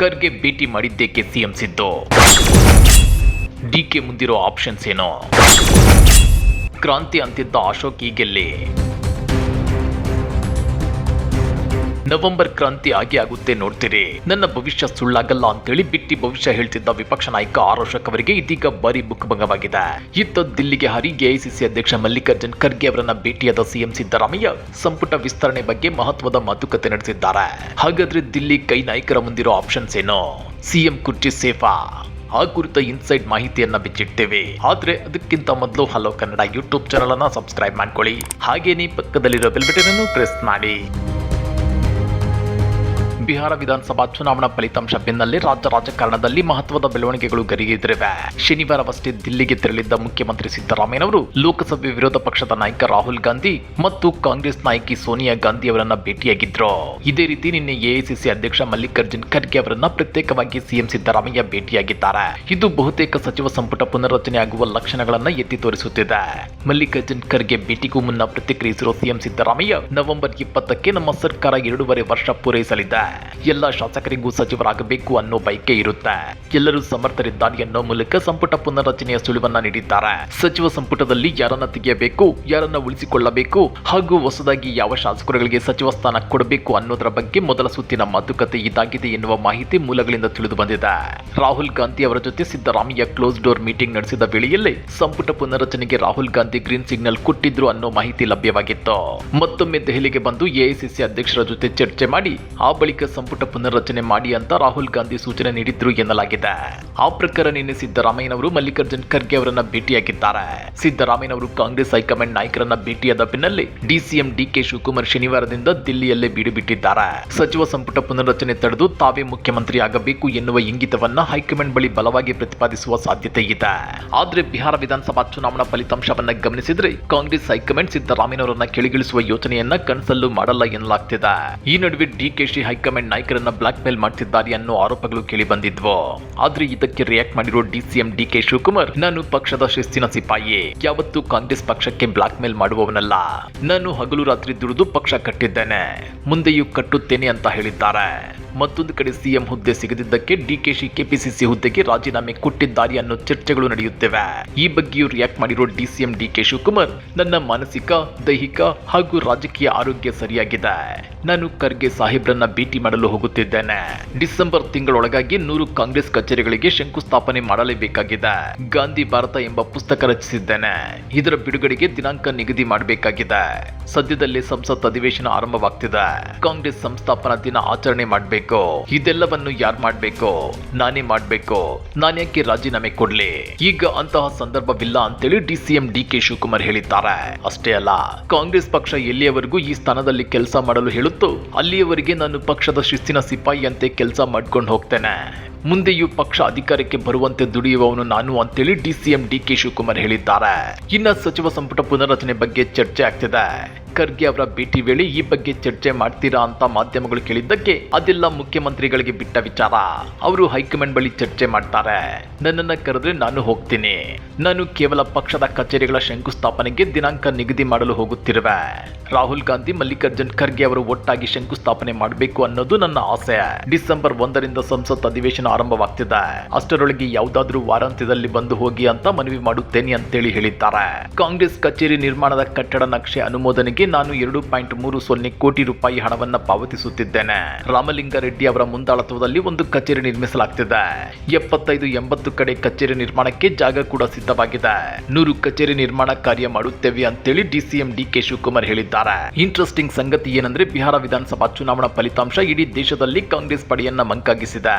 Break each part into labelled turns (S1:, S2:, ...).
S1: ಖರ್ಗೆ ಭೇಟಿ ಮಾಡಿದ್ದೇಕೆ CM Siddu? DK ಮುಂದಿರೋ ಆಪ್ಷನ್ಸ್ ಏನೋ? ಕ್ರಾಂತಿ ಅಂತಿದ್ದ ಅಶೋಕ್ ಈಗೆಲ್ಲಿ ನವೆಂಬರ್ ಕ್ರಾಂತಿ ಆಗಿ ಆಗುತ್ತೆ ನೋಡ್ತೀರಿ. ನನ್ನ ಭವಿಷ್ಯ ಸುಳ್ಳಾಗಲ್ಲ ಅಂತೇಳಿ ಬಿಟ್ಟಿ ಭವಿಷ್ಯ ಹೇಳ್ತಿದ್ದ ವಿಪಕ್ಷ ನಾಯಕ ಆರ್ ಅಶೋಕ್ ಅವರಿಗೆ ಇದೀಗ ಭಾರಿ ಮುಖಭಂಗವಾಗಿದೆ. ಇತ್ತ ದಿಲ್ಲಿಗೆ ಹರಿ ಎಐಸಿಸಿ ಅಧ್ಯಕ್ಷ ಮಲ್ಲಿಕಾರ್ಜುನ್ ಖರ್ಗೆ ಅವರನ್ನ ಭೇಟಿಯಾದ ಸಿಎಂ ಸಿದ್ದರಾಮಯ್ಯ ಸಂಪುಟ ವಿಸ್ತರಣೆ ಬಗ್ಗೆ ಮಹತ್ವದ ಮಾತುಕತೆ ನಡೆಸಿದ್ದಾರೆ. ಹಾಗಾದ್ರೆ ದಿಲ್ಲಿ ಕೈ ನಾಯಕರ ಮುಂದಿರೋ ಆಪ್ಷನ್ಸ್ ಏನು? ಸಿಎಂ ಕುರ್ಚಿ ಸೇಫಾ? ಆ ಕುರಿತ ಇನ್ಸೈಡ್ ಮಾಹಿತಿಯನ್ನ ಬಿಚ್ಚಿಡ್ತೇವೆ. ಆದ್ರೆ ಅದಕ್ಕಿಂತ ಮೊದಲು ಹಲೋ ಕನ್ನಡ ಯೂಟ್ಯೂಬ್ ಚಾನಲ್ ಅನ್ನ ಸಬ್ಸ್ಕ್ರೈಬ್ ಮಾಡ್ಕೊಳ್ಳಿ. ಹಾಗೇನೇ ಪಕ್ಕದಲ್ಲಿರೋ ಬೆಲ್ ಬಟನ್ ಅನ್ನು ಪ್ರೆಸ್ ಮಾಡಿ. ಬಿಹಾರ ವಿಧಾನಸಭಾ ಚುನಾವಣಾ ಫಲಿತಾಂಶ ಬೆನ್ನಲ್ಲೇ ರಾಜ್ಯ ರಾಜಕಾರಣದಲ್ಲಿ ಮಹತ್ವದ ಬೆಳವಣಿಗೆಗಳು ಗರಿಗೆದರಿವೆ. ಶನಿವಾರವಷ್ಟೇ ದಿಲ್ಲಿಗೆ ತೆರಳಿದ್ದ ಮುಖ್ಯಮಂತ್ರಿ ಸಿದ್ದರಾಮಯ್ಯನವರು ಲೋಕಸಭೆ ವಿರೋಧ ಪಕ್ಷದ ನಾಯಕ ರಾಹುಲ್ ಗಾಂಧಿ ಮತ್ತು ಕಾಂಗ್ರೆಸ್ ನಾಯಕಿ ಸೋನಿಯಾ ಗಾಂಧಿ ಅವರನ್ನ ಭೇಟಿಯಾಗಿದ್ರು. ಇದೇ ರೀತಿ ನಿನ್ನೆ ಎಐಸಿಸಿ ಅಧ್ಯಕ್ಷ ಮಲ್ಲಿಕಾರ್ಜುನ್ ಖರ್ಗೆ ಅವರನ್ನ ಪ್ರತ್ಯೇಕವಾಗಿ ಸಿಎಂ ಸಿದ್ದರಾಮಯ್ಯ ಭೇಟಿಯಾಗಿದ್ದಾರೆ. ಇದು ಬಹುತೇಕ ಸಚಿವ ಸಂಪುಟ ಪುನರ್ರಚನೆ ಆಗುವ ಲಕ್ಷಣಗಳನ್ನ ಎತ್ತಿ ತೋರಿಸುತ್ತಿದೆ. ಮಲ್ಲಿಕಾರ್ಜುನ್ ಖರ್ಗೆ ಭೇಟಿಗೂ ಮುನ್ನ ಪ್ರತಿಕ್ರಿಯಿಸಿರುವ ಸಿಎಂ ಸಿದ್ದರಾಮಯ್ಯ ನವೆಂಬರ್ ಇಪ್ಪತ್ತಕ್ಕೆ ನಮ್ಮ ಸರ್ಕಾರ ಎರಡೂವರೆ ವರ್ಷ ಪೂರೈಸಲಿದೆ. ಎಲ್ಲ ಶಾಸಕರಿಗೂ ಸಚಿವರಾಗಬೇಕು ಅನ್ನೋ ಬಯಕೆ ಇರುತ್ತೆ. ಎಲ್ಲರೂ ಸಮರ್ಥರಿದ್ದಾರೆ ಅನ್ನೋ ಮೂಲಕ ಸಂಪುಟ ಪುನರ್ರಚನೆಯ ಸುಳಿವನ್ನ ನೀಡಿದ್ದಾರೆ. ಸಚಿವ ಸಂಪುಟದಲ್ಲಿ ಯಾರನ್ನ ತೆಗೆಯಬೇಕು, ಯಾರನ್ನ ಉಳಿಸಿಕೊಳ್ಳಬೇಕು ಹಾಗೂ ಹೊಸದಾಗಿ ಯಾವ ಶಾಸಕರುಗಳಿಗೆ ಸಚಿವ ಸ್ಥಾನ ಕೊಡಬೇಕು ಅನ್ನೋದರ ಬಗ್ಗೆ ಮೊದಲ ಸುತ್ತಿನ ಮಾತುಕತೆ ಇದಾಗಿದೆ ಎನ್ನುವ ಮಾಹಿತಿ ಮೂಲಗಳಿಂದ ತಿಳಿದು ಬಂದಿದೆ. ರಾಹುಲ್ ಗಾಂಧಿ ಅವರ ಜೊತೆ ಸಿದ್ದರಾಮಯ್ಯ ಕ್ಲೋಸ್ ಡೋರ್ ಮೀಟಿಂಗ್ ನಡೆಸಿದ ವೇಳೆಯಲ್ಲಿ ಸಂಪುಟ ಪುನರ್ರಚನೆಗೆ ರಾಹುಲ್ ಗಾಂಧಿ ಗ್ರೀನ್ ಸಿಗ್ನಲ್ ಕೊಟ್ಟಿದ್ರು ಅನ್ನೋ ಮಾಹಿತಿ ಲಭ್ಯವಾಗಿತ್ತು. ಮತ್ತೊಮ್ಮೆ ದೆಹಲಿಗೆ ಬಂದು ಎಐಸಿಸಿ ಅಧ್ಯಕ್ಷರ ಜೊತೆ ಚರ್ಚೆ ಮಾಡಿ ಆ ಬಳಿಕ ಸಂಪುಟ ಪುನರ್ರಚನೆ ಮಾಡಿ ಅಂತ ರಾಹುಲ್ ಗಾಂಧಿ ಸೂಚನೆ ನೀಡಿದ್ರು ಎನ್ನಲಾಗಿದೆ. ಆ ಪ್ರಕಾರ ನಿನ್ನೆ ಸಿದ್ದರಾಮಯ್ಯನವರು ಮಲ್ಲಿಕಾರ್ಜುನ್ ಖರ್ಗೆ ಅವರನ್ನ ಭೇಟಿಯಾಗಿದ್ದಾರೆ. ಸಿದ್ದರಾಮಯ್ಯನವರು ಕಾಂಗ್ರೆಸ್ ಹೈಕಮಾಂಡ್ ನಾಯಕರನ್ನ ಭೇಟಿಯಾದ ಬೆನ್ನಲ್ಲೇ ಡಿಸಿಎಂ ಡಿಕೆ ಶಿವಕುಮಾರ್ ಶನಿವಾರದಿಂದ ದಿಲ್ಲಿಯಲ್ಲೇ ಬೀಡು ಬಿಟ್ಟಿದ್ದಾರೆ ಸಚಿವ ಸಂಪುಟ ಪುನರ್ರಚನೆ ತಡೆದು ತಾವೇ ಮುಖ್ಯಮಂತ್ರಿ ಆಗಬೇಕು ಎನ್ನುವ ಇಂಗಿತವನ್ನ ಹೈಕಮಾಂಡ್ ಬಳಿ ಬಲವಾಗಿ ಪ್ರತಿಪಾದಿಸುವ ಸಾಧ್ಯತೆ ಇದೆ. ಆದ್ರೆ ಬಿಹಾರ ವಿಧಾನಸಭಾ ಚುನಾವಣಾ ಫಲಿತಾಂಶವನ್ನ ಗಮನಿಸಿದ್ರೆ ಕಾಂಗ್ರೆಸ್ ಹೈಕಮಾಂಡ್ ಸಿದ್ದರಾಮಯ್ಯನವರನ್ನ ಕೆಳಗಿಳಿಸುವ ಯೋಚನೆಯನ್ನ ಕನಸಲ್ಲೂ ಮಾಡಲ್ಲ ಎನ್ನಲಾಗ್ತಿದೆ. ಈ ನಡುವೆ ಡಿಕೆಶಿ ಹೈಕಮಾಂಡ್ ನಾಯಕರನ್ನ ಬ್ಲಾಕ್ ಮೇಲ್ ಮಾಡ್ತಿದ್ದಾರೆ ಅನ್ನೋ ಆರೋಪಗಳು ಕೇಳಿ ಬಂದಿದ್ವು. ಆದ್ರೆ ಇದಕ್ಕೆ ರಿಯಾಕ್ಟ್ ಮಾಡಿರೋ ಡಿಸಿಎಂ ಡಿಕೆ ಶಿವಕುಮಾರ್, ನಾನು ಪಕ್ಷದ ಶಿಸ್ತಿನ ಸಿಪಾಯಿ, ಯಾವತ್ತೂ ಕಾಂಗ್ರೆಸ್ ಪಕ್ಷಕ್ಕೆ ಬ್ಲಾಕ್ ಮೇಲ್ ಮಾಡುವವನಲ್ಲ. ನಾನು ಹಗಲು ರಾತ್ರಿ ದುಡಿದು ಪಕ್ಷ ಕಟ್ಟಿದ್ದೇನೆ. ಮುಂದೆಯೂ ಕಟ್ಟುತ್ತೇನೆ ಅಂತ ಹೇಳಿದ್ದಾರೆ. ಮತ್ತೊಂದು ಕಡೆ ಸಿಎಂ ಹುದ್ದೆ ಸಿಗದಿದ್ದಕ್ಕೆ ಡಿಕೆಶಿ ಕೆಪಿಸಿಸಿ ಹುದ್ದೆಗೆ ರಾಜೀನಾಮೆ ಕೊಟ್ಟಿದ್ದಾರೆ ಅನ್ನೋ ಚರ್ಚೆಗಳು ನಡೆಯುತ್ತಿವೆ. ಈ ಬಗ್ಗೆಯೂ ರಿಯಾಕ್ಟ್ ಮಾಡಿರೋ ಡಿಸಿಎಂ ಡಿಕೆ ಶಿವಕುಮಾರ್, ನನ್ನ ಮಾನಸಿಕ, ದೈಹಿಕ ಹಾಗೂ ರಾಜಕೀಯ ಆರೋಗ್ಯ ಸರಿಯಾಗಿದೆ. ನಾನು ಖರ್ಗೆ ಸಾಹೇಬ್ರನ್ನ ಭೇಟಿ ಮಾಡಲು ಹೋಗುತ್ತಿದ್ದೇನೆ. ಡಿಸೆಂಬರ್ ತಿಂಗಳೊಳಗಾಗಿ ನೂರು ಕಾಂಗ್ರೆಸ್ ಕಚೇರಿಗಳಿಗೆ ಶಂಕುಸ್ಥಾಪನೆ ಮಾಡಲೇಬೇಕಾಗಿದೆ. ಗಾಂಧಿ ಭಾರತ ಎಂಬ ಪುಸ್ತಕ ರಚಿಸಿದ್ದೇನೆ. ಇದರ ಬಿಡುಗಡೆಗೆ ದಿನಾಂಕ ನಿಗದಿ ಮಾಡಬೇಕಾಗಿದೆ. ಸದ್ಯದಲ್ಲೇ ಸಂಸತ್ ಅಧಿವೇಶನ ಆರಂಭವಾಗ್ತಿದೆ. ಕಾಂಗ್ರೆಸ್ ಸಂಸ್ಥಾಪನಾ ದಿನ ಆಚರಣೆ ಮಾಡಬೇಕು. ಇದೆಲ್ಲವನ್ನು ಯಾರು ಮಾಡ್ಬೇಕು? ನಾನೇ ಮಾಡಬೇಕು. ನಾನ್ಯಾಕೆ ರಾಜೀನಾಮೆ ಕೊಡ್ಲಿ? ಈಗ ಅಂತಹ ಸಂದರ್ಭವಿಲ್ಲ ಅಂತೇಳಿ ಡಿಸಿಎಂ ಡಿಕೆ ಶಿವಕುಮಾರ್ ಹೇಳಿದ್ದಾರೆ. ಅಷ್ಟೇ ಅಲ್ಲ, ಕಾಂಗ್ರೆಸ್ ಪಕ್ಷ ಎಲ್ಲಿಯವರೆಗೂ ಈ ಸ್ಥಾನದಲ್ಲಿ ಕೆಲಸ ಮಾಡಲು ಹೇಳುತ್ತೋ, ಅಲ್ಲಿಯವರೆಗೆ ನಾನು ಪಕ್ಷದ ಶಿಸ್ತಿನ ಸಿಪಾಯಿಯಂತೆ ಕೆಲಸ ಮಾಡ್ಕೊಂಡು ಹೋಗ್ತೇನೆ. ಮುಂದೆಯೂ ಪಕ್ಷ ಅಧಿಕಾರಕ್ಕೆ ಬರುವಂತೆ ದುಡಿಯುವವನು ನಾನು ಅಂತೇಳಿ ಡಿಸಿಎಂ ಡಿಕೆ ಶಿವಕುಮಾರ್ ಹೇಳಿದ್ದಾರೆ. ಇನ್ನ ಸಚಿವ ಸಂಪುಟ ಪುನರ್ರಚನೆ ಬಗ್ಗೆ ಚರ್ಚೆ ಆಗ್ತಿದೆ. ಖರ್ಗೆ ಅವರ ಭೇಟಿ ವೇಳೆ ಈ ಬಗ್ಗೆ ಚರ್ಚೆ ಮಾಡ್ತೀರಾ ಅಂತ ಮಾಧ್ಯಮಗಳು ಕೇಳಿದ್ದಕ್ಕೆ, ಅದೆಲ್ಲ ಮುಖ್ಯಮಂತ್ರಿಗಳಿಗೆ ಬಿಟ್ಟ ವಿಚಾರ. ಅವರು ಹೈಕಮಾಂಡ್ ಬಳಿ ಚರ್ಚೆ ಮಾಡ್ತಾರೆ. ನನ್ನನ್ನ ಕರೆದ್ರೆ ನಾನು ಹೋಗ್ತೀನಿ. ನಾನು ಕೇವಲ ಪಕ್ಷದ ಕಚೇರಿಗಳ ಶಂಕುಸ್ಥಾಪನೆಗೆ ದಿನಾಂಕ ನಿಗದಿ ಮಾಡಲು ಹೋಗುತ್ತಿರುವೆ. ರಾಹುಲ್ ಗಾಂಧಿ, ಮಲ್ಲಿಕಾರ್ಜುನ್ ಖರ್ಗೆ ಅವರು ಒಟ್ಟಾಗಿ ಶಂಕುಸ್ಥಾಪನೆ ಮಾಡಬೇಕು ಅನ್ನೋದು ನನ್ನ ಆಸೆ. ಡಿಸೆಂಬರ್ ಒಂದರಿಂದ ಸಂಸತ್ ಅಧಿವೇಶನ ಆರಂಭವಾಗ್ತಿದೆ. ಅಷ್ಟರೊಳಗೆ ಯಾವುದಾದ್ರೂ ವಾರಾಂತ್ಯದಲ್ಲಿ ಬಂದು ಹೋಗಿ ಅಂತ ಮನವಿ ಮಾಡುತ್ತೇನೆ ಅಂತೇಳಿ ಹೇಳಿದ್ದಾರೆ. ಕಾಂಗ್ರೆಸ್ ಕಚೇರಿ ನಿರ್ಮಾಣದ ಕಟ್ಟಡ ನಕ್ಷೆ ಅನುಮೋದನೆಗೆ ನಾನು ಎರಡು ಪಾಯಿಂಟ್ ಮೂರು ಸೊನ್ನೆ ಕೋಟಿ ರೂಪಾಯಿ ಹಣವನ್ನ ಪಾವತಿಸುತ್ತಿದ್ದೇನೆ. ರಾಮಲಿಂಗಾರೆಡ್ಡಿ ಅವರ ಮುಂದಾಳತ್ವದಲ್ಲಿ ಒಂದು ಕಚೇರಿ ನಿರ್ಮಿಸಲಾಗ್ತಿದೆ. ಎಪ್ಪತ್ತೈದು ಎಂಬತ್ತು ಕಡೆ ಕಚೇರಿ ನಿರ್ಮಾಣಕ್ಕೆ ಜಾಗ ಕೂಡ ಸಿದ್ಧವಾಗಿದೆ. ನೂರು ಕಚೇರಿ ನಿರ್ಮಾಣ ಕಾರ್ಯ ಮಾಡುತ್ತೇವೆ ಅಂತೇಳಿ ಡಿಸಿಎಂ ಡಿ ಕೆ ಶಿವಕುಮಾರ್ ಹೇಳಿದ್ದಾರೆ. ಇಂಟ್ರೆಸ್ಟಿಂಗ್ ಸಂಗತಿ ಏನಂದ್ರೆ ಬಿಹಾರ ವಿಧಾನಸಭಾ ಚುನಾವಣಾ ಫಲಿತಾಂಶ ಇಡೀ ದೇಶದಲ್ಲಿ ಕಾಂಗ್ರೆಸ್ ಪಡೆಯನ್ನ ಮಂಕಾಗಿಸಿದೆ.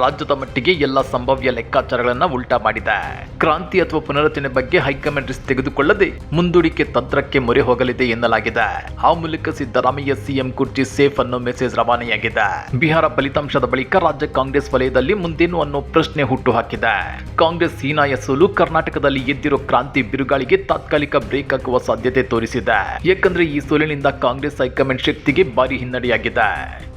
S1: ರಾಜ್ಯದ ಮಟ್ಟಿಗೆ ಎಲ್ಲ ಸಂಭಾವ್ಯ ಲೆಕ್ಕಾಚಾರಗಳನ್ನ ಉಲ್ಟಾ ಮಾಡಿದೆ. ಕ್ರಾಂತಿ ಅಥವಾ ಪುನರಚನೆ ಬಗ್ಗೆ ಹೈಕಮಾಂಡ್ ರಿಸ್ಕ್ ತೆಗೆದುಕೊಳ್ಳದೆ ಮುಂದೂಡಿಕೆ ತಂತ್ರಕ್ಕೆ ಮೊರೆ ಹೋಗಲಿದೆ ಎನ್ನಲಾಗಿದೆ. ಆ ಮೂಲಕ ಸಿದ್ದರಾಮಯ್ಯ ಸಿಎಂ ಕುರ್ಚಿ ಸೇಫ್ ಅನ್ನೋ ಮೆಸೇಜ್ ರವಾನೆಯಾಗಿದೆ. ಬಿಹಾರ ಫಲಿತಾಂಶದ ಬಳಿಕ ರಾಜ್ಯ ಕಾಂಗ್ರೆಸ್ ವಲಯದಲ್ಲಿ ಮುಂದೇನು ಅನ್ನೋ ಪ್ರಶ್ನೆ ಹುಟ್ಟು ಹಾಕಿದೆ. ಕಾಂಗ್ರೆಸ್ ಹೀನಾಯ ಸೋಲು ಕರ್ನಾಟಕದಲ್ಲಿ ಎದ್ದಿರೋ ಕ್ರಾಂತಿ ಬಿರುಗಾಳಿಗೆ ತಾತ್ಕಾಲಿಕ ಬ್ರೇಕ್ ಹಾಕುವ ಸಾಧ್ಯತೆ ತೋರಿಸಿದೆ. ಯಾಕಂದ್ರೆ ಈ ಸೋಲಿನಿಂದ ಕಾಂಗ್ರೆಸ್ ಹೈಕಮಾಂಡ್ ಶಕ್ತಿಗೆ ಭಾರಿ ಹಿನ್ನಡೆಯಾಗಿದೆ.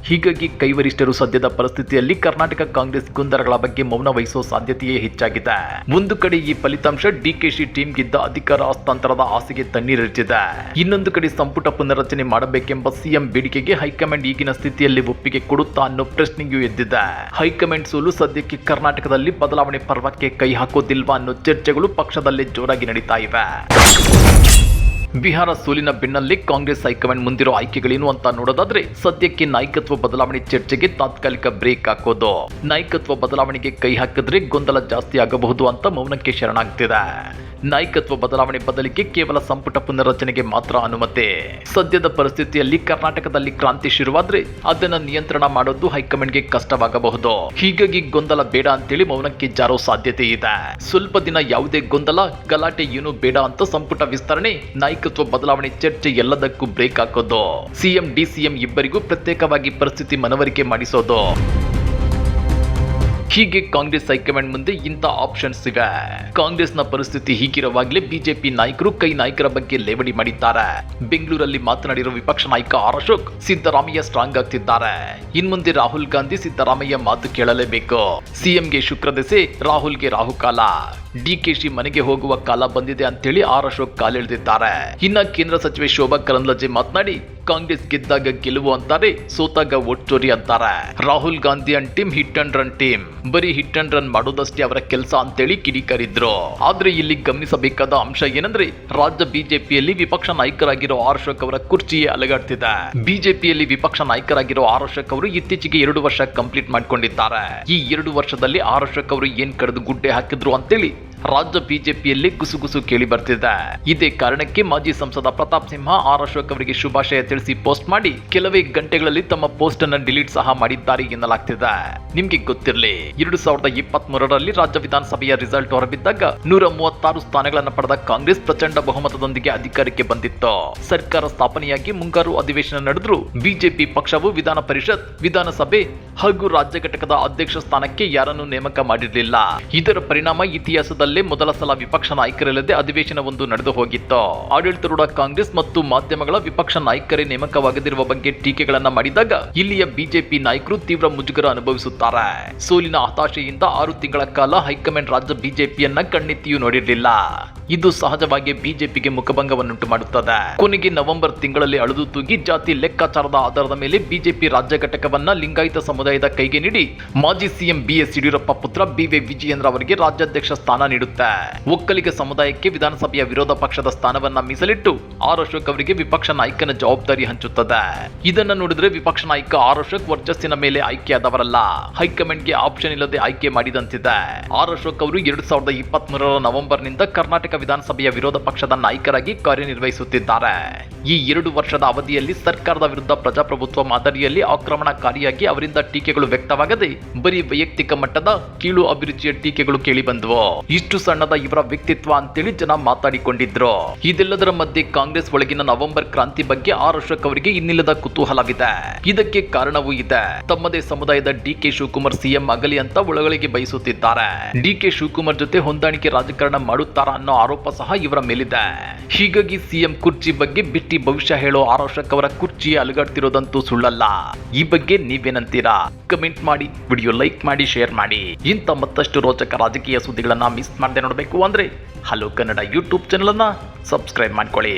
S1: ಹೀಗಾಗಿ ಕೈವರಿಷ್ಠರು ಸದ್ಯದ ಪರಿಸ್ಥಿತಿಯಲ್ಲಿ ಕರ್ನಾಟಕ ಕಾಂಗ್ರೆಸ್ ಗುಂದರಗಳ ಬಗ್ಗೆ ಮೌನ ವಹಿಸುವ ಸಾಧ್ಯತೆಯೇ ಹೆಚ್ಚಾಗಿದೆ. ಒಂದು ಕಡೆ ಈ ಫಲಿತಾಂಶ ಡಿಕೆಶಿ ಟೀಮ್ಗಿದ್ದ ಅಧಿಕಾರ ಹಸ್ತಾಂತರದ ಆಸೆಗೆ ತಣ್ಣೀರಿಟ್ಟಿದೆ. ಇನ್ನೊಂದು ಕಡೆ ಸಂಪುಟ ಪುನರಚನೆ ಮಾಡಬೇಕೆಂಬ ಸಿಎಂ ಬೇಡಿಕೆಗೆ ಹೈಕಮಾಂಡ್ ಈಗಿನ ಸ್ಥಿತಿಯಲ್ಲಿ ಒಪ್ಪಿಗೆ ಕೊಡುತ್ತಾ ಅನ್ನೋ ಪ್ರಶ್ನೆಯೂ ಎದ್ದಿದೆ. ಹೈಕಮಾಂಡ್ ಸೋಲು ಸದ್ಯಕ್ಕೆ ಕರ್ನಾಟಕದಲ್ಲಿ ಬದಲಾವಣೆ ಪರ್ವಕ್ಕೆ ಕೈ ಹಾಕೋದಿಲ್ವಾ ಅನ್ನೋ ಚರ್ಚೆಗಳು ಪಕ್ಷದಲ್ಲಿ ಜೋರಾಗಿ ನಡೀತಾ ಇವೆ. ಬಿಹಾರ ಸೋಲಿನ ಬೆನ್ನಲ್ಲಿ ಕಾಂಗ್ರೆಸ್ ಹೈಕಮಾಂಡ್ ಮುಂದಿರೋ ಆಯ್ಕೆಗಳೇನು ಅಂತ ನೋಡೋದಾದ್ರೆ ಸದ್ಯಕ್ಕೆ ನಾಯಕತ್ವ ಬದಲಾವಣೆ ಚರ್ಚೆಗೆ ತಾತ್ಕಾಲಿಕ ಬ್ರೇಕ್ ಹಾಕೋದು. ನಾಯಕತ್ವ ಬದಲಾವಣೆಗೆ ಕೈ ಹಾಕಿದ್ರೆ ಗೊಂದಲ ಜಾಸ್ತಿ ಆಗಬಹುದು ಅಂತ ಮೌನಕ್ಕೆ ಶರಣಾಗ್ತಿದೆ. ನಾಯಕತ್ವ ಬದಲಾವಣೆ ಬದಲಿಗೆ ಕೇವಲ ಸಂಪುಟ ಪುನರ್ರಚನೆಗೆ ಮಾತ್ರ ಅನುಮತಿ. ಸದ್ಯದ ಪರಿಸ್ಥಿತಿಯಲ್ಲಿ ಕರ್ನಾಟಕದಲ್ಲಿ ಕ್ರಾಂತಿ ಶುರುವಾದ್ರೆ ಅದನ್ನ ನಿಯಂತ್ರಣ ಮಾಡೋದು ಹೈಕಮಾಂಡ್ಗೆ ಕಷ್ಟವಾಗಬಹುದು. ಹೀಗಾಗಿ ಗೊಂದಲ ಬೇಡ ಅಂತೇಳಿ ಮೌನಕ್ಕೆ ಜಾರೋ ಸಾಧ್ಯತೆ ಇದೆ. ಸ್ವಲ್ಪ ದಿನ ಯಾವುದೇ ಗೊಂದಲ, ಗಲಾಟೆ ಏನು ಬೇಡ ಅಂತ ಸಂಪುಟ ವಿಸ್ತರಣೆ ನಾಯಕತ್ವ ಬದಲಾವಣೆ ಚರ್ಚೆ ಎಲ್ಲದಕ್ಕೂ ಬ್ರೇಕ್ ಹಾಕೋದು. ಸಿಎಂ, ಡಿಸಿಎಂ ಇಬ್ಬರಿಗೂ ಪ್ರತ್ಯೇಕವಾಗಿ ಪರಿಸ್ಥಿತಿ ಮನವರಿಕೆ ಮಾಡಿಸೋದು. ಹೀಗೆ ಕಾಂಗ್ರೆಸ್ ಹೈಕಮಾಂಡ್ ಮುಂದೆ ಇಂಥ ಆಪ್ಷನ್ಸ್ ಇವೆ. ಕಾಂಗ್ರೆಸ್ನ ಪರಿಸ್ಥಿತಿ ಹೀಗಿರುವಾಗಲೇ ಬಿಜೆಪಿ ನಾಯಕರು ಕೈ ನಾಯಕರ ಬಗ್ಗೆ ಲೇವಡಿ ಮಾಡಿದ್ದಾರೆ. ಬೆಂಗಳೂರಲ್ಲಿ ಮಾತನಾಡಿರುವ ವಿಪಕ್ಷ ನಾಯಕ ಆರ್ ಅಶೋಕ್, ಸಿದ್ದರಾಮಯ್ಯ ಸ್ಟ್ರಾಂಗ್ ಆಗ್ತಿದ್ದಾರೆ. ಇನ್ಮುಂದೆ ರಾಹುಲ್ ಗಾಂಧಿ ಸಿದ್ದರಾಮಯ್ಯ ಮಾತು ಕೇಳಲೇಬೇಕು. ಸಿಎಂಗೆ ಶುಕ್ರದೆಸೆ ರಾಹುಲ್ಗೆ ರಾಹುಕಾಲ. ಡಿಕೆಶಿ ಮನೆಗೆ ಹೋಗುವ ಕಾಲ ಬಂದಿದೆ ಅಂತೇಳಿ ಆರ್ ಅಶೋಕ್ ಕಾಲೆಳೆದಿದ್ದಾರೆ ಇನ್ನ ಕೇಂದ್ರ ಸಚಿವೆ ಶೋಭಾ ಕರಂದ್ಲಾಜೆ ಮಾತನಾಡಿ, ಕಾಂಗ್ರೆಸ್ ಗೆದ್ದಾಗ ಗೆಲುವು ಅಂತಾರೆ, ಸೋತಾಗ ಒಟ್ಟೋರಿ ಅಂತಾರೆ. Rahul Gandhi and team hit and run team. ಬರೀ ಹಿಟ್ ಅಂಡ್ ರನ್ ಮಾಡೋದಷ್ಟೇ ಅವರ ಕೆಲಸ ಅಂತೇಳಿ ಕಿಡಿಕಾರಿದ್ರು. ಆದ್ರೆ ಇಲ್ಲಿ ಗಮನಿಸಬೇಕಾದ ಅಂಶ ಏನಂದ್ರೆ, ರಾಜ್ಯ ಬಿಜೆಪಿಯಲ್ಲಿ ವಿಪಕ್ಷ ನಾಯಕರಾಗಿರೋ ಆರ್ ಅಶೋಕ್ ಅವರ ಕುರ್ಚಿಯೇ ಅಲಗಾಡ್ತಿದೆ. ಬಿಜೆಪಿಯಲ್ಲಿ ವಿಪಕ್ಷ ನಾಯಕರಾಗಿರೋ ಆರ್ ಅಶೋಕ್ ಅವರು ಇತ್ತೀಚೆಗೆ ಎರಡು ವರ್ಷ ಕಂಪ್ಲೀಟ್ ಮಾಡ್ಕೊಂಡಿದ್ದಾರೆ. ಈ ಎರಡು ವರ್ಷದಲ್ಲಿ ಆರ್ ಅಶೋಕ್ ಅವರು ಏನ್ ಕರೆದು ಗುಡ್ಡೆ ಹಾಕಿದ್ರು ಅಂತೇಳಿ ರಾಜ್ಯ ಬಿಜೆಪಿಯಲ್ಲಿ ಗುಸುಗುಸು ಕೇಳಿ ಬರ್ತಿದೆ. ಇದೇ ಕಾರಣಕ್ಕೆ ಮಾಜಿ ಸಂಸದ ಪ್ರತಾಪ್ ಸಿಂಹ ಆರ್ ಅಶೋಕ್ ಅವರಿಗೆ ಶುಭಾಶಯ ತಿಳಿಸಿ ಪೋಸ್ಟ್ ಮಾಡಿ ಕೆಲವೇ ಗಂಟೆಗಳಲ್ಲಿ ತಮ್ಮ ಪೋಸ್ಟ್ ಅನ್ನು ಡಿಲೀಟ್ ಸಹ ಮಾಡಿದ್ದಾರೆ ಎನ್ನಲಾಗ್ತಿದೆ. ನಿಮ್ಗೆ ಗೊತ್ತಿರಲಿ, ಎರಡು ಸಾವಿರದ ಇಪ್ಪತ್ತ್ ಮೂರರಲ್ಲಿ ರಾಜ್ಯ ವಿಧಾನಸಭೆಯ ರಿಸಲ್ಟ್ ಹೊರಬಿದ್ದಾಗ ನೂರ ಮೂವತ್ತಾರು ಸ್ಥಾನಗಳನ್ನು ಪಡೆದ ಕಾಂಗ್ರೆಸ್ ಪ್ರಚಂಡ ಬಹುಮತದೊಂದಿಗೆ ಅಧಿಕಾರಕ್ಕೆ ಬಂದಿತ್ತು. ಸರ್ಕಾರ ಸ್ಥಾಪನೆಯಾಗಿ ಮುಂಗಾರು ಅಧಿವೇಶನ ನಡೆದ್ರು ಬಿಜೆಪಿ ಪಕ್ಷವು ವಿಧಾನ ಪರಿಷತ್, ವಿಧಾನಸಭೆ ಹಾಗೂ ರಾಜ್ಯ ಘಟಕದ ಅಧ್ಯಕ್ಷ ಸ್ಥಾನಕ್ಕೆ ಯಾರನ್ನು ನೇಮಕ ಮಾಡಿರಲಿಲ್ಲ. ಇದರ ಪರಿಣಾಮ ಇತಿಹಾಸದಲ್ಲೇ ಮೊದಲ ಸಲ ವಿಪಕ್ಷ ನಾಯಕರಿಲ್ಲದೆ ಅಧಿವೇಶನವೊಂದು ನಡೆದು ಹೋಗಿತ್ತು. ಆಡಳಿತಾರೂಢ ಕಾಂಗ್ರೆಸ್ ಮತ್ತು ಮಾಧ್ಯಮಗಳ ವಿಪಕ್ಷ ನಾಯಕರೇ ನೇಮಕವಾಗದಿರುವ ಬಗ್ಗೆ ಟೀಕೆಗಳನ್ನ ಮಾಡಿದಾಗ ಇಲ್ಲಿಯ ಬಿಜೆಪಿ ನಾಯಕರು ತೀವ್ರ ಮುಜುಗರ ಅನುಭವಿಸುತ್ತಾರೆ. ಸೋಲಿನ ಹತಾಶೆಯಿಂದ ಆರು ತಿಂಗಳ ಕಾಲ ಹೈಕಮಾಂಡ್ ರಾಜ್ಯ ಬಿಜೆಪಿಯನ್ನ ಕಣ್ಣೆತ್ತಿಯೂ ನೋಡಿರಲಿಲ್ಲ. ಇದು ಸಹಜವಾಗಿ ಬಿಜೆಪಿಗೆ ಮುಖಭಂಗವನ್ನುಂಟು ಮಾಡುತ್ತದೆ. ಕೊನೆಗೆ ನವೆಂಬರ್ ತಿಂಗಳಲ್ಲಿ ಅಳೆದು ತೂಗಿ ಜಾತಿ ಲೆಕ್ಕಾಚಾರದ ಆಧಾರದ ಮೇಲೆ ಬಿಜೆಪಿ ರಾಜ್ಯ ಘಟಕವನ್ನ ಲಿಂಗಾಯತ ಸಮುದಾಯದ ಕೈಗೆ ನೀಡಿ ಮಾಜಿ ಸಿಎಂ ಬಿಎಸ್ ಯಡಿಯೂರಪ್ಪ ಪುತ್ರ ಬಿವಿ ವಿಜಯೇಂದ್ರ ಅವರಿಗೆ ರಾಜ್ಯಾಧ್ಯಕ್ಷ ಸ್ಥಾನ ನೀಡುತ್ತೆ. ಒಕ್ಕಲಿಗ ಸಮುದಾಯಕ್ಕೆ ವಿಧಾನಸಭೆಯ ವಿರೋಧ ಪಕ್ಷದ ಸ್ಥಾನವನ್ನ ಮೀಸಲಿಟ್ಟು ಆರ್ ಅಶೋಕ್ ಅವರಿಗೆ ವಿಪಕ್ಷ ನಾಯಕನ ಜವಾಬ್ದಾರಿ ಹಂಚುತ್ತದೆ. ಇದನ್ನ ನೋಡಿದ್ರೆ ವಿಪಕ್ಷ ನಾಯಕ ಆರ್ ಅಶೋಕ್ ವರ್ಚಸ್ಸಿನ ಮೇಲೆ ಆಯ್ಕೆಯಾದವರಲ್ಲ. ಹೈಕಮಾಂಡ್ಗೆ ಆಪ್ಷನ್ ಇಲ್ಲದೆ ಆಯ್ಕೆ ಮಾಡಿದಂತಿದೆ. ಆರ್ ಅಶೋಕ್ ಅವರು ಎರಡ್ ಸಾವಿರದ ಇಪ್ಪತ್ತ್ ಮೂರರ ನವೆಂಬರ್ನಿಂದ ಕರ್ನಾಟಕ ವಿಧಾನಸಭೆಯ ವಿರೋಧ ಪಕ್ಷದ ನಾಯಕರಾಗಿ ಕಾರ್ಯನಿರ್ವಹಿಸುತ್ತಿದ್ದಾರೆ. ಈ ಎರಡು ವರ್ಷದ ಅವಧಿಯಲ್ಲಿ ಸರ್ಕಾರದ ವಿರುದ್ಧ ಪ್ರಜಾಪ್ರಭುತ್ವ ಮಾದರಿಯಲ್ಲಿ ಆಕ್ರಮಣಕಾರಿಯಾಗಿ ಅವರಿಂದ ಟೀಕೆಗಳು ವ್ಯಕ್ತವಾಗದೆ ಬರೀ ವೈಯಕ್ತಿಕ ಮಟ್ಟದ ಕೀಳು ಅಭಿರುಚಿಯ ಟೀಕೆಗಳು ಕೇಳಿ ಬಂದವು ಇಷ್ಟು ಸಣ್ಣದ ಇವರ ವ್ಯಕ್ತಿತ್ವ ಅಂತೇಳಿ ಜನ ಮಾತಾಡಿಕೊಂಡಿದ್ರು. ಇದೆಲ್ಲದರ ಮಧ್ಯೆ ಕಾಂಗ್ರೆಸ್ ಒಳಗಿನ ನವೆಂಬರ್ ಕ್ರಾಂತಿ ಬಗ್ಗೆ ಆರ್ ಅಶೋಕ್ ಅವರಿಗೆ ಇನ್ನಿಲ್ಲದ ಕುತೂಹಲವಿದೆ. ಇದಕ್ಕೆ ಕಾರಣವೂ ಇದೆ. ತಮ್ಮದೇ ಸಮುದಾಯದ ಡಿ ಕೆ ಶಿವಕುಮಾರ್ ಸಿಎಂ ಆಗಲಿ ಅಂತ ಒಳಗಳಿಗೆ ಬಯಸುತ್ತಿದ್ದಾರೆ. ಡಿ ಕೆ ಶಿವಕುಮಾರ್ ಜೊತೆ ಹೊಂದಾಣಿಕೆ ರಾಜಕಾರಣ ಮಾಡುತ್ತಾರಾ ಅನ್ನೋ ಆರೋಪ ಸಹ ಇವರ ಮೇಲಿದೆ. ಹೀಗಾಗಿ ಸಿಎಂ ಕುರ್ಚಿ ಬಗ್ಗೆ ಬಿಟ್ಟಿ ಭವಿಷ್ಯ ಹೇಳೋ ಆರೋಷಕ್ ಅವರ ಕುರ್ಚಿ ಅಲುಗಾಡ್ತಿರೋದಂತೂ ಸುಳ್ಳಲ್ಲ. ಈ ಬಗ್ಗೆ ನೀವೇನಂತೀರಾ? ಕಮೆಂಟ್ ಮಾಡಿ, ವಿಡಿಯೋ ಲೈಕ್ ಮಾಡಿ, ಶೇರ್ ಮಾಡಿ. ಇಂಥ ಮತ್ತಷ್ಟು ರೋಚಕ ರಾಜಕೀಯ ಸುದ್ದಿಗಳನ್ನ ಮಿಸ್ ಮಾಡದೆ ನೋಡಬೇಕು ಅಂದ್ರೆ ಹಲೋ ಕನ್ನಡ ಯೂಟ್ಯೂಬ್ ಚಾನಲ್ ಅನ್ನ ಸಬ್ಸ್ಕ್ರೈಬ್ ಮಾಡ್ಕೊಳ್ಳಿ.